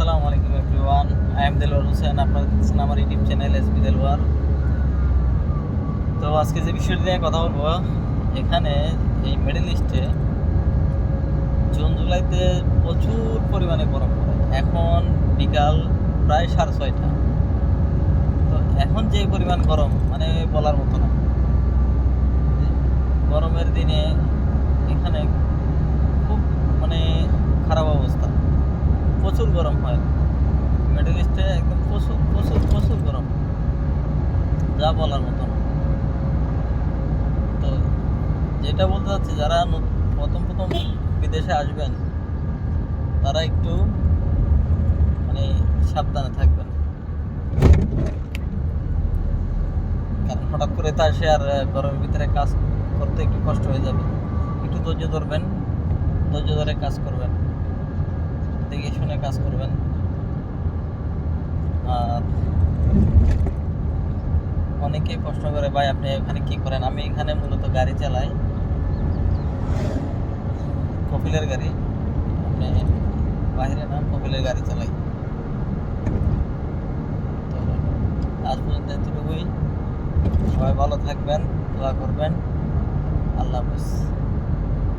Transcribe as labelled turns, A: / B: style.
A: আসসালামু আলাইকুম everyone. I am Delwar Hossain, আপনারা দেখছেন আমার YouTube channel S B Delwar তো আজকে যে বিষয়টি নিয়ে কথা বলব, এখানে এই মিডল ইস্টে জুন জুলাইতে প্রচুর পরিমাণে গরম পড়ে। এখন বিকাল প্রায় সাড়ে ছয়টা। তো এখন যে পরিমাণ গরম মানে বলার মতো না। গরমের দিনে এখানে প্রচুর গরম হয়। মিডল ইস্টে একদম প্রচুর প্রচুর প্রচুর গরম। যা বলার মতো তো যেটা বলতে চাচ্ছি, যারা প্রথম প্রথম বিদেশে আসবেন, তারা একটু মানে সাবধানে থাকবেন। কারণ হঠাৎ করে তো আসে আর গরমের ভিতরে কাজ করতে একটু কষ্ট হয়ে যাবে। একটু ধৈর্য ধরবেন, ধৈর্য ধরে কাজ করবেন। দেখে শুনে কাজ করবেন। আর অনেকেই প্রশ্ন করে, ভাই, আপনি এখানে কি করেন? আমি এখানে মূলত গাড়ি চালাই। কপিলের গাড়ি। আপনি বাইরে না, কপিলের গাড়ি চালাই। তো আজ পর্যন্ত এতটুকুই। সবাই ভালো থাকবেন, দোয়া করবেন। আল্লাহ হাফেজ।